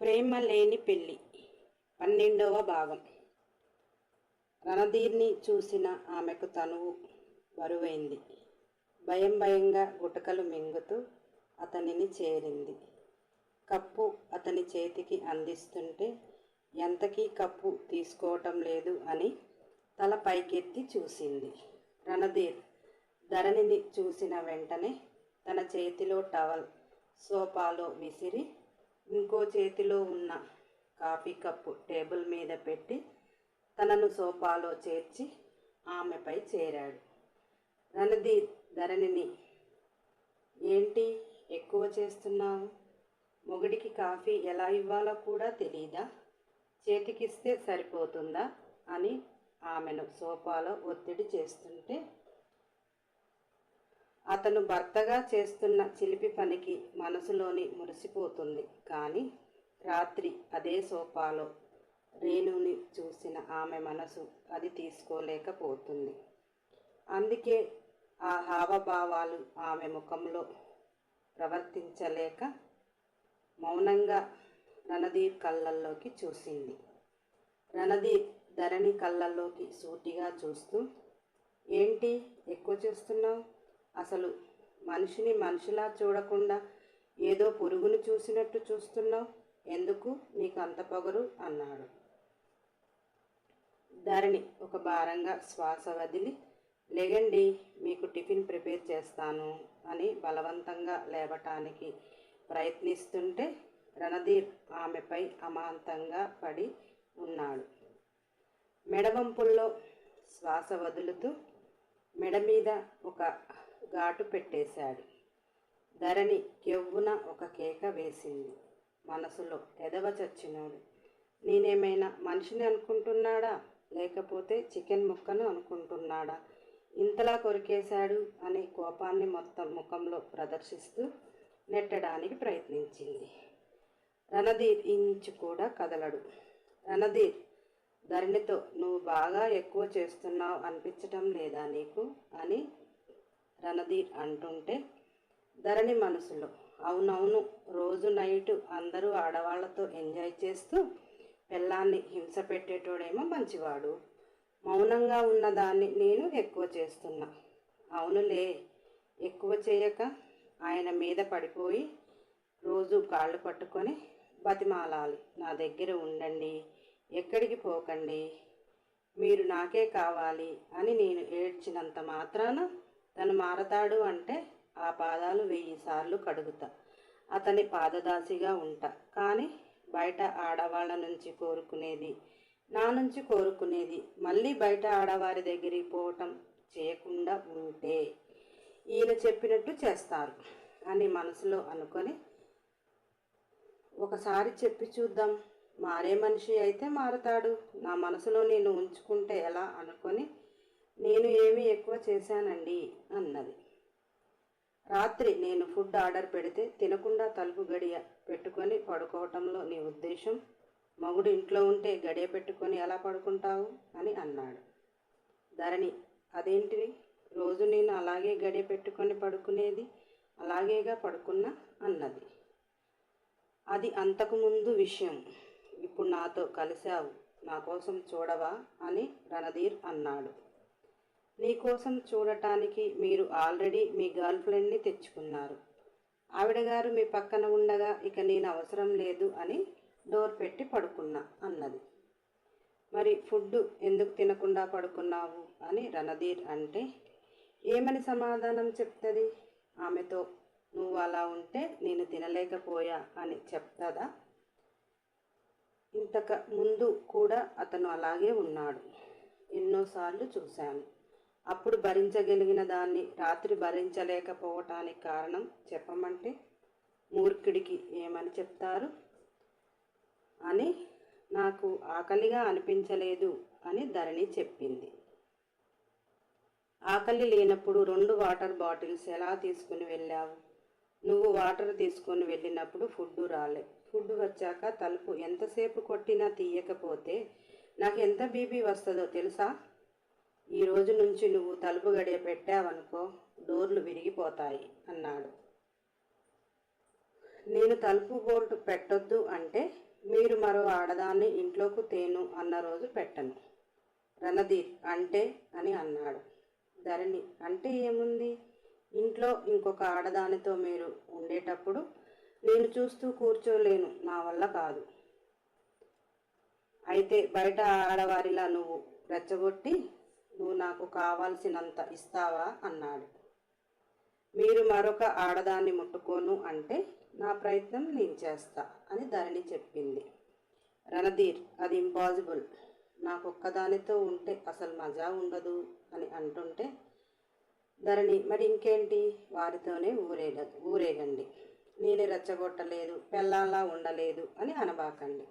ప్రేమ లేని పెళ్ళి. పన్నెండవ భాగం. రణధీర్ని చూసిన ఆమెకు తనువు బరువైంది. భయం భయంగా గుటకలు మింగుతూ అతనిని చేరింది. కప్పు అతని చేతికి అందిస్తుంటే ఎంతకీ కప్పు తీసుకోవటం లేదు అని తల పైకెత్తి చూసింది. రణధీర్ ధరణిని చూసిన వెంటనే తన చేతిలో టవల్ సోఫాలో విసిరి ఇంకో చేతిలో ఉన్న కాఫీ కప్పు టేబుల్ మీద పెట్టి తనను సోఫాలో చేర్చి ఆమెపై చేరాడు. రణధీర్ ధరణిని ఏంటి ఎక్కువ చేస్తున్నావు? మొగుడికి కాఫీ ఎలా ఇవ్వాలో కూడా తెలీదా? చేతికిస్తే సరిపోతుందా? అని ఆమెను సోఫాలో ఒత్తిడి చేస్తుంటే అతను భర్తగా చేస్తున్న చిలిపి పనికి మనసులోని మురిసిపోతుంది. కానీ రాత్రి అదే సోఫాలో రేణుని చూసిన ఆమె మనసు అది తీసుకోలేకపోతుంది. అందుకే ఆ హావభావాలు ఆమె ముఖంలో ప్రవర్తించలేక మౌనంగా రణదీప్ కళ్ళల్లోకి చూసింది. రణదీప్ ధరణి కళ్ళల్లోకి సూటిగా చూస్తూ ఏంటి? ఎక్కువ చూస్తున్నావు? అసలు మనిషిని మనిషిలా చూడకుండా ఏదో పురుగును చూసినట్టు చూస్తున్నావు? ఎందుకు నీకు అంత పొగరు? అన్నాడు. ధరణి ఒక భారంగా శ్వాస వదిలి లేగండి మీకు టిఫిన్ ప్రిపేర్ చేస్తాను అని బలవంతంగా లేవటానికి ప్రయత్నిస్తుంటే రణధీర్ ఆమెపై అమాంతంగా పడి ఉన్నాడు. మెడవంపుల్లో శ్వాస వదులుతూ మెడ మీద ఒక ఘాటు పెట్టేశాడు. ధరణి కెవ్వున ఒక కేక వేసింది. మనసులో ఎదవ చచ్చినాడు. నేనేమైనా మనిషిని అనుకుంటున్నాడా? లేకపోతే చికెన్ ముక్కను అనుకుంటున్నాడా? ఇంతలా కొరికేశాడు అనే కోపాన్ని మొత్తం ముఖంలో ప్రదర్శిస్తూ నెట్టడానికి ప్రయత్నించింది. రణధీర్ ఇంచు కూడా కదలడు. రణధీర్ ధరణితో నువ్వు బాగా ఎక్కువ చేస్తున్నావు అనిపించటం లేదా నీకు? అని రణధీర్ అంటుంటే ధరణి మనసులో అవునవును రోజు నైటు అందరూ ఆడవాళ్ళతో ఎంజాయ్ చేస్తూ పిల్లాన్ని హింస పెట్టేటోడేమో మంచివాడు. మౌనంగా ఉన్నదాన్ని నేను ఎక్కువ చేస్తున్నా. అవునులే ఎక్కువ చేయక ఆయన మీద పడిపోయి రోజు కాళ్ళు పట్టుకొని బతిమాలాలి. నా దగ్గర ఉండండి ఎక్కడికి పోకండి మీరు నాకే కావాలి అని నేను ఏడ్చినంత మాత్రాన తను మారతాడు అంటే ఆ పాదాలు వెయ్యి సార్లు కడుగుతా. అతని పాదదాసిగా ఉంటా. కానీ బయట ఆడవాళ్ళ నుంచి కోరుకునేది నా నుంచి కోరుకునేది మళ్ళీ బయట ఆడవారి దగ్గరికి పోవటం చేయకుండా ఉంటే ఈయన చెప్పినట్టు చేస్తారు అని మనసులో అనుకొని ఒకసారి చెప్పి చూద్దాం. మారే మనిషి అయితే మారతాడు. నా మనసులో నేను ఉంచుకుంటే ఎలా అనుకొని నేను ఏమి ఎక్కువ చేశానండి అన్నది. రాత్రి నేను ఫుడ్ ఆర్డర్ పెడితే తినకుండా తలుపు గడియ పెట్టుకొని పడుకోవటంలో నీ ఉద్దేశం? మగుడు ఇంట్లో ఉంటే గడియ పెట్టుకొని ఎలా పడుకుంటావు? అని అన్నాడు. ధరణి అదేంటిది? రోజు నేను అలాగే గడియ పెట్టుకొని పడుకునేది అలాగేగా పడుకున్నా అన్నది. అది అంతకుముందు విషయం. ఇప్పుడు నాతో కలిశావు. నా కోసం చూడవా? అని రణధీర్ అన్నాడు. నీకోసం చూడటానికి మీరు ఆల్రెడీ మీ గర్ల్ ఫ్రెండ్ని తెచ్చుకున్నారు. ఆవిడ గారు మీ పక్కన ఉండగా ఇక నేను అవసరం లేదు అని డోర్ పెట్టి పడుకున్నా అన్నది. మరి ఫుడ్ ఎందుకు తినకుండా పడుకున్నావు అని రణధీర్ అంటే ఏమని సమాధానం చెప్తుంది? ఆమెతో నువ్వు అలా ఉంటే నేను తినలేకపోయా అని చెప్తుందా? ఇంతక ముందు కూడా అతను అలాగే ఉన్నాడు. ఎన్నోసార్లు చూశాను. అప్పుడు భరించగలిగిన దాన్ని రాత్రి భరించలేకపోవటానికి కారణం చెప్పమంటే మూర్ఖుడికి ఏమని చెప్తారు? అని నాకు ఆకలిగా అనిపించలేదు అని ధరణి చెప్పింది. ఆకలి లేనప్పుడు రెండు వాటర్ బాటిల్స్ ఎలా తీసుకుని వెళ్ళావు? నువ్వు వాటర్ తీసుకొని వెళ్ళినప్పుడు ఫుడ్ రాలే. ఫుడ్ వచ్చాక తలుపు ఎంతసేపు కొట్టినా తీయకపోతే నాకు ఎంత బీపీ వస్తుందో తెలుసా? ఈ రోజు నుంచి నువ్వు తలుపు గడియ పెట్టావనుకో డోర్లు విరిగిపోతాయి అన్నాడు. నేను తలుపు బోల్ట్ పెట్టొద్దు అంటే మీరు మరో ఆడదాన్ని ఇంట్లోకి తేను అన్న రోజు పెట్టను. రణధీర్ అంటే అని అన్నాడు. ధరణి అంటే ఏముంది? ఇంట్లో ఇంకొక ఆడదానితో మీరు ఉండేటప్పుడు నేను చూస్తూ కూర్చోలేను నా వల్ల కాదు. అయితే బయట ఆడవారిలా నువ్వు రెచ్చగొట్టి నువ్వు నాకు కావాల్సినంత ఇస్తావా? అన్నాడు. మీరు మరొక ఆడదాన్ని ముట్టుకోను అంటే నా ప్రయత్నం నేను చేస్తా అని ధరణి చెప్పింది. రణధీర్ అది ఇంపాసిబుల్ నాకు ఒక్కదానితో ఉంటే అసలు మజా ఉండదు అని అంటుంటే ధరణి మరి ఇంకేంటి? వారితోనే ఊరేగ ఊరేగండి. నేను రెచ్చగొట్టలేదు పెళ్ళాలా ఉండలేదు అని అనబాకండి.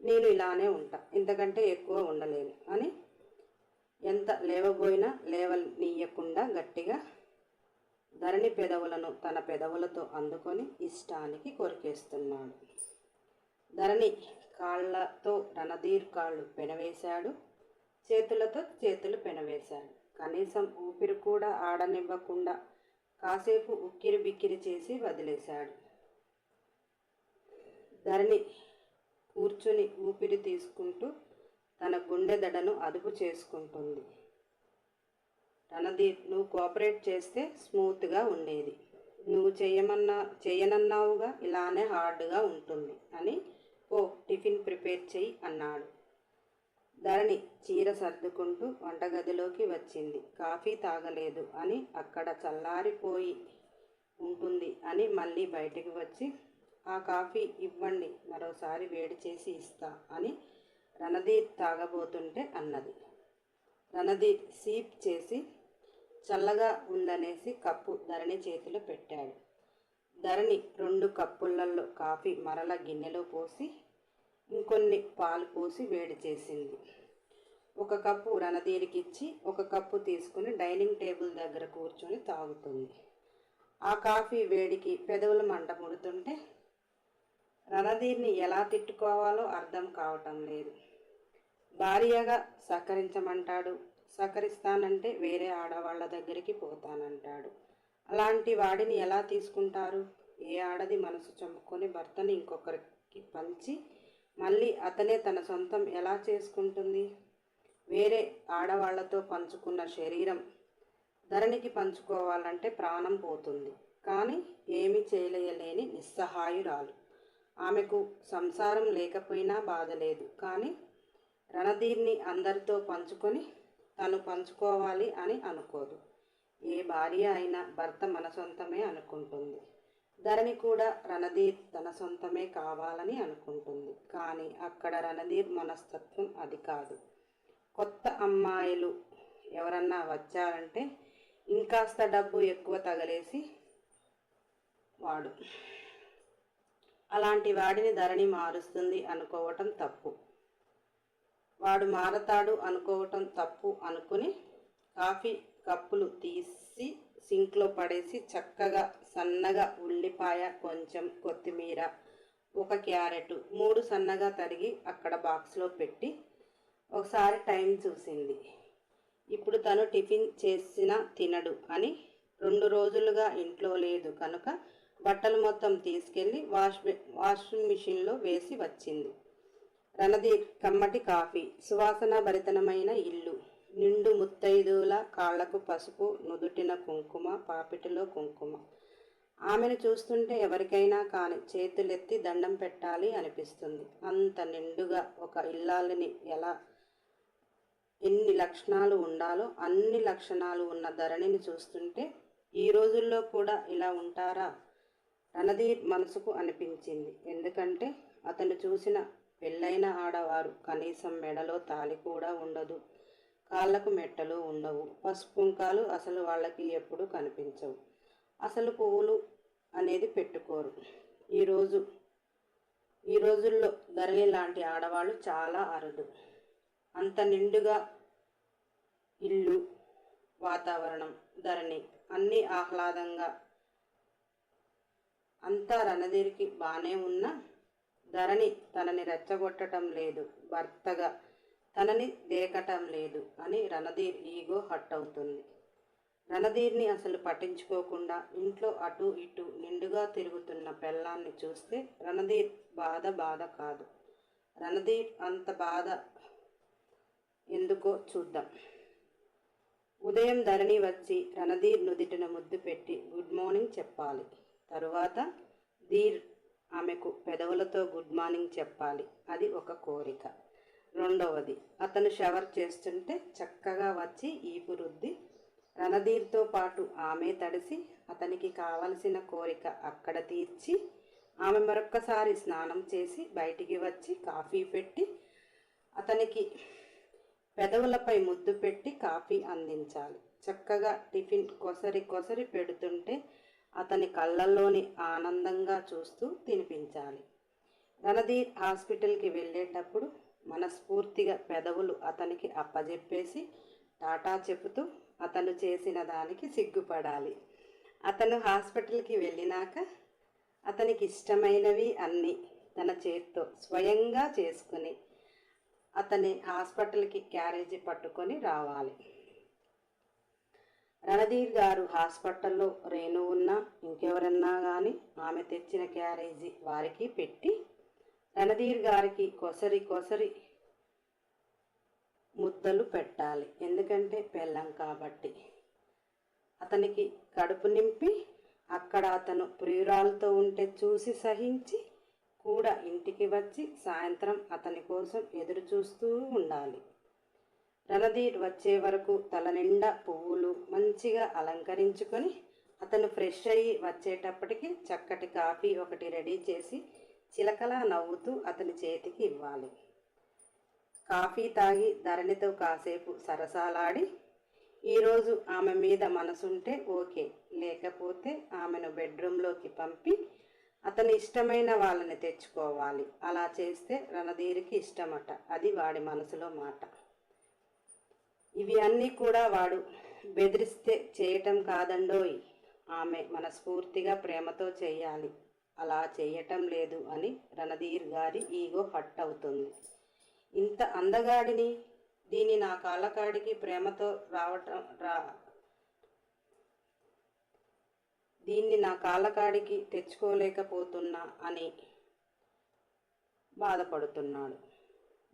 నేను ఇలానే ఉంటా ఇంతకంటే ఎక్కువ ఉండలేను అని ఎంత లేవబోయినా లేవనీయకుండా గట్టిగా ధరణి పెదవులను తన పెదవులతో అందుకొని ఇష్టానికి కొరికేస్తున్నాడు. ధరణి కాళ్ళతో రణధీర్ కాళ్ళు పెనవేశాడు. చేతులతో చేతులు పెనవేశాడు. కనీసం ఊపిరి కూడా ఆడనివ్వకుండా కాసేపు ఉక్కిరి బిక్కిరి చేసి వదిలేశాడు. ధరణి కూర్చుని ఊపిరి తీసుకుంటూ తన గుండె దడను అదుపు చేసుకుంటుంది. తనది నువ్వు కోఆపరేట్ చేస్తే స్మూత్గా ఉండేది. నువ్వు చేయమన్నా చేయనన్నావుగా ఇలానే హార్డ్గా ఉంటుంది అని ఓ టిఫిన్ ప్రిపేర్ చెయ్యి అన్నాడు. ధరణి చీర సర్దుకుంటూ వంటగదిలోకి వచ్చింది. కాఫీ తాగలేదు అని అక్కడ చల్లారిపోయి ఉంటుంది అని మళ్ళీ బయటికి వచ్చి ఆ కాఫీ ఇవ్వండి మరోసారి వేడి చేసి ఇస్తా అని రణధీర్ తాగబోతుంటే అన్నది. రణధీర్ సీప్ చేసి చల్లగా ఉందనేసి కప్పు ధరణి చేతిలో పెట్టాడు. ధరణి రెండు కప్పులలో కాఫీ మరల గిన్నెలో పోసి ఇంకొన్ని పాలు పోసి వేడి చేసింది. ఒక కప్పు రణధీరికి ఇచ్చి ఒక కప్పు తీసుకుని డైనింగ్ టేబుల్ దగ్గర కూర్చొని తాగుతుంది. ఆ కాఫీ వేడికి పెదవులు మంట ముడుతుంటే రణధీర్ని ఎలా తిట్టుకోవాలో అర్థం కావటం లేదు. భార్యగా సహకరించమంటాడు. సహకరిస్తానంటే వేరే ఆడవాళ్ళ దగ్గరికి పోతానంటాడు. అలాంటి వాడిని ఎలా తీసుకుంటారు? ఏ ఆడది మనసు చంపుకొని భర్తని ఇంకొకరికి పంచి మళ్ళీ అతనే తన సొంతం ఎలా చేసుకుంటుంది? వేరే ఆడవాళ్ళతో పంచుకున్న శరీరం ధరణికి పంచుకోవాలంటే ప్రాణం పోతుంది. కానీ ఏమి చేయలేయలేని నిస్సహాయురాలు. ఆమెకు సంసారం లేకపోయినా బాధ లేదు. కానీ రణధీర్ని అందరితో పంచుకొని తను పంచుకోవాలి అని అనుకోదు. ఏ భార్య అయినా భర్త మన సొంతమే అనుకుంటుంది. ధరణి కూడా రణధీర్ తన సొంతమే కావాలని అనుకుంటుంది. కానీ అక్కడ రణధీర్ మనస్తత్వం అది కాదు. కొత్త అమ్మాయిలు ఎవరన్నా వచ్చారంటే ఇంకాస్త డబ్బు ఎక్కువ తగలేసి వాడు. అలాంటి వాడిని ధరణి మారుస్తుంది అనుకోవటం తప్పు. వాడు మారతాడు అనుకోవటం తప్పు అనుకుని కాఫీ కప్పులు తీసి సింక్లో పడేసి చక్కగా సన్నగా ఉల్లిపాయ కొంచెం కొత్తిమీర ఒక క్యారెట్ మూడు సన్నగా తరిగి అక్కడ బాక్స్లో పెట్టి ఒకసారి టైం చూసింది. ఇప్పుడు తను టిఫిన్ చేసిన తినడు అని రెండు రోజులుగా ఇంట్లో లేదు కనుక బట్టలు మొత్తం తీసుకెళ్ళి వాష్ వాషింగ్ మిషన్లో వేసి వచ్చింది. తనది కమ్మటి కాఫీ సువాసన భరితనమైన ఇల్లు. నిండు ముత్తైదుల కాళ్ళకు పసుపు నుదుటిన కుంకుమ పాపిటిలో కుంకుమ. ఆమెను చూస్తుంటే ఎవరికైనా కానీ చేతులెత్తి దండం పెట్టాలి అనిపిస్తుంది. అంత నిండుగా ఒక ఇల్లాలని ఎలా ఎన్ని లక్షణాలు ఉండాలో అన్ని లక్షణాలు ఉన్న ధరణిని చూస్తుంటే ఈ రోజుల్లో కూడా ఇలా ఉంటారా? రణధీర్ మనసుకు అనిపించింది. ఎందుకంటే అతను చూసిన పెళ్ళైన ఆడవారు కనీసం మెడలో తాలి కూడా ఉండదు. కాళ్ళకు మెట్టలు ఉండవు. పసుపుంకాలు అసలు వాళ్ళకి ఎప్పుడు కనిపించవు. అసలు పువ్వులు అనేది పెట్టుకోరు. ఈరోజు ఈ రోజుల్లో ధరణి లాంటి ఆడవాళ్ళు చాలా అరుదు. అంత నిండుగా ఇల్లు వాతావరణం ధరణి అన్నీ ఆహ్లాదంగా అంతా రణధీరికి బాగానే ఉన్నా ధరణి తనని రెచ్చగొట్టడం లేదు. భర్తగా తనని దేకటం లేదు అని రణధీర్ ఈగో హట్ అవుతుంది రణధీర్ని అసలు పట్టించుకోకుండా ఇంట్లో అటు ఇటు నిండుగా తిరుగుతున్న పెళ్ళాన్ని చూస్తే రణధీర్ బాధ బాధ కాదు. రణధీర్ అంత బాధ ఎందుకో చూద్దాం. ఉదయం ధరణి వచ్చి రణధీర్ నుదిటిన ముద్దు పెట్టి గుడ్ మార్నింగ్ చెప్పాలి. తరువాత ధీర్ ఆమెకు పెదవులతో గుడ్ మార్నింగ్ చెప్పాలి. అది ఒక కోరిక. రెండవది అతను షవర్ చేస్తుంటే చక్కగా వచ్చి ఈపు రుద్ది రణధీర్తో పాటు ఆమె తడిసి అతనికి కావలసిన కోరిక అక్కడ తీర్చి ఆమె మరొక్కసారి స్నానం చేసి బయటికి వచ్చి కాఫీ పెట్టి అతనికి పెదవులపై ముద్దు పెట్టి కాఫీ అందించాలి. చక్కగా టిఫిన్ కొసరి కొసరి పెడుతుంటే అతని కళ్ళల్లోని ఆనందంగా చూస్తూ తినిపించాలి. రణధీర్ హాస్పిటల్కి వెళ్ళేటప్పుడు మనస్ఫూర్తిగా పెదవులు అతనికి అప్పజెప్పేసి టాటా చెబుతూ అతను చేసిన దానికి సిగ్గుపడాలి. అతను హాస్పిటల్కి వెళ్ళినాక అతనికి ఇష్టమైనవి అన్నీ తన చేత్తో స్వయంగా చేసుకుని అతని హాస్పిటల్కి క్యారేజీ పట్టుకొని రావాలి. రణధీర్ గారు హాస్పిటల్లో రేణు ఉన్నా ఇంకెవరన్నా కానీ ఆమె తెచ్చిన క్యారేజీ వారికి పెట్టి రణధీర్ గారికి కొసరి కొసరి ముద్దలు పెట్టాలి. ఎందుకంటే పెళ్ళం కాబట్టి. అతనికి కడుపు నింపి అక్కడ అతను ప్రియురాలతో ఉంటే చూసి సహించి కూడా ఇంటికి వచ్చి సాయంత్రం అతని కోసం ఎదురు చూస్తూ ఉండాలి. రణధీ వచ్చే వరకు తల నిండా పువ్వులు మంచిగా అలంకరించుకొని అతను ఫ్రెష్ అయ్యి వచ్చేటప్పటికి చక్కటి కాఫీ ఒకటి రెడీ చేసి చిలకలా నవ్వుతూ అతని చేతికి ఇవ్వాలి. కాఫీ తాగి ధరణితో కాసేపు సరసాలాడి ఈరోజు ఆమె మీద మనసుంటే ఓకే లేకపోతే ఆమెను బెడ్రూమ్లోకి పంపి అతని ఇష్టమైన వాళ్ళని తెచ్చుకోవాలి. అలా చేస్తే రణధీరికి ఇష్టమట. అది వాడి మనసులో మాట. ఇవి అన్నీ కూడా వాడు బెదిరిస్తే చేయటం కాదండోయ్. ఆమె మనస్ఫూర్తిగా ప్రేమతో చేయాలి. అలా చేయటం లేదు అని రణధీర్ గారి ఈగో హట్ అవుతుంది ఇంత అందగాడిని దీన్ని నా కాళ్ళకాడికి ప్రేమతో రావటం రా దీన్ని నా కాళ్ళకాడికి తెచ్చుకోలేకపోతున్నా అని బాధపడుతున్నాడు.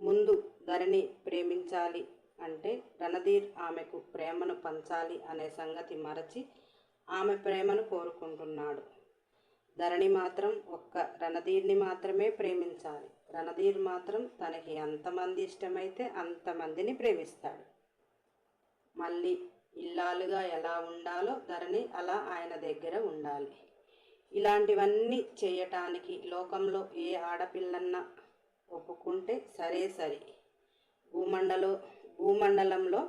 ముందు ధరణి ప్రేమించాలి అంటే రణధీర్ ఆమెకు ప్రేమను పంచాలి అనే సంగతి మరచి ఆమె ప్రేమను కోరుకుంటున్నాడు. ధరణి మాత్రం ఒక్క రణధీర్ని మాత్రమే ప్రేమించాలి. రణధీర్ మాత్రం తనకి ఎంతమంది ఇష్టమైతే అంతమందిని ప్రేమిస్తాడు. మళ్ళీ ఇల్లాలుగా ఎలా ఉండాలో ధరణి అలా ఆయన దగ్గర ఉండాలి. ఇలాంటివన్నీ చేయటానికి లోకంలో ఏ ఆడపిల్లన్నా ఒప్పుకుంటే సరే సరే. భూమండలో భూమండలంలో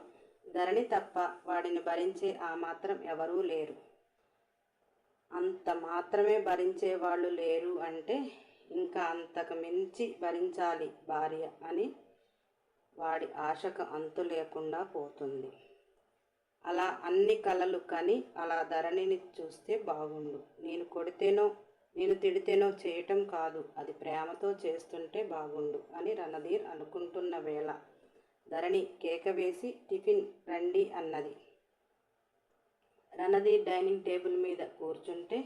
ధరణి తప్ప వాడిని భరించే ఆ మాత్రం ఎవరూ లేరు. అంత మాత్రమే భరించే వాళ్ళు లేరు అంటే ఇంకా అంతకు మించి భరించాలి భార్య అని వాడి ఆశకు అంతు లేకుండా పోతుంది. అలా అన్ని కలలు కని అలా ధరణిని చూస్తే బాగుండు. నేను కొడితేనో నేను తిడితేనో చేయటం కాదు అది ప్రేమతో చేస్తుంటే బాగుండు అని రణధీర్ అనుకుంటున్న వేళ. ధరణి కేక వేసి టిఫిన్ రండి అన్నది. రణది డైనింగ్ టేబుల్ మీద కూర్చుంటే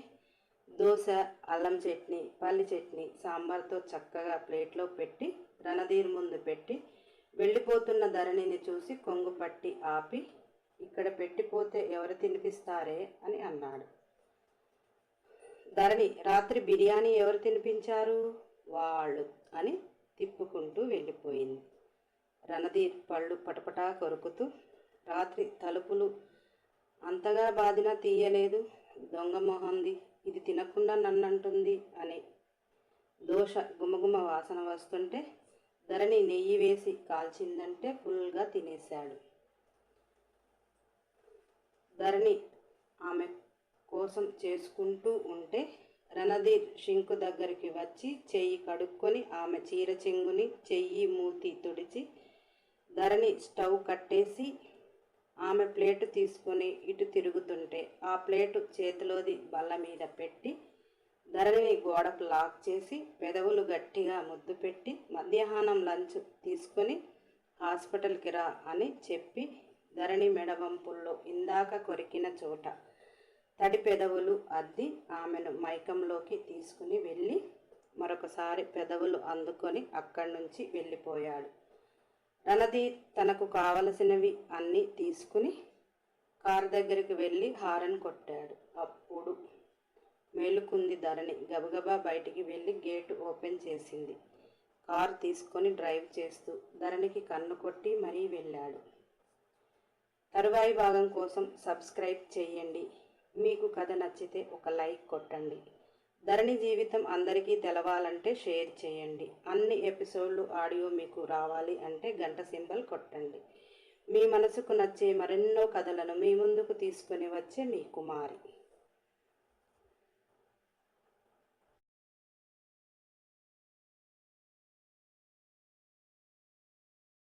దోశ అల్లం చట్నీ పల్లి చట్నీ సాంబార్తో చక్కగా ప్లేట్లో పెట్టి రణధీర్ ముందు పెట్టి వెళ్ళిపోతున్న ధరణిని చూసి కొంగు పట్టి ఆపి ఇక్కడ పెట్టిపోతే ఎవరు తినిపిస్తారే? అని అన్నాడు. ధరణి రాత్రి బిర్యానీ ఎవరు తినిపించారు? వాళ్ళు అని తిప్పుకుంటూ వెళ్ళిపోయింది. రణధీర్ పళ్ళు పటపటా కొరుకుతూ రాత్రి తలుపులు అంతగా బాధినా తీయలేదు. దొంగ మొహంది ఇది తినకుండా నన్నంటుంది అని దోష గుమగుమ వాసన వస్తుంటే ధరణి నెయ్యి వేసి కాల్చిందంటే ఫుల్గా తినేశాడు. ధరణి ఆమె కోసం చేసుకుంటూ ఉంటే రణధీర్ షింకు దగ్గరికి వచ్చి చెయ్యి కడుక్కొని ఆమె చీర చెంగుని చెయ్యి మూతి తుడిచి ధరణి స్టవ్ కట్టేసి ఆమె ప్లేటు తీసుకొని ఇటు తిరుగుతుంటే ఆ ప్లేటు చేతిలోది బల్ల మీద పెట్టి ధరణిని గోడకు లాక్ చేసి పెదవులు గట్టిగా ముద్దు పెట్టి మధ్యాహ్నం లంచ్ తీసుకొని హాస్పిటల్కి రా అని చెప్పి ధరణి మెడవంపుల్లో ఇందాక కొరికిన చోట తడి పెదవులు అద్ది ఆమెను మైకంలోకి తీసుకుని వెళ్ళి మరొకసారి పెదవులు అందుకొని అక్కడి నుంచి వెళ్ళిపోయాడు. రణధి తనకు కావలసినవి అన్నీ తీసుకుని కారు దగ్గరికి వెళ్ళి హారన్ కొట్టాడు. అప్పుడు మేలుకుంది ధరణి. గబగబా బయటికి వెళ్ళి గేటు ఓపెన్ చేసింది. కారు తీసుకొని డ్రైవ్ చేస్తూ ధరణికి కన్ను కొట్టి మరీ వెళ్ళాడు. తరువాయి భాగం కోసం సబ్స్క్రైబ్ చేయండి. మీకు కథ నచ్చితే ఒక లైక్ కొట్టండి. ధరణి జీవితం అందరికీ తెలవాలంటే షేర్ చేయండి. అన్ని ఎపిసోడ్లు ఆడియో మీకు రావాలి అంటే గంట సింబల్ కొట్టండి. మీ మనసుకు నచ్చే మరెన్నో కథలను మీ ముందుకు తీసుకొని వచ్చే మీ కుమారి.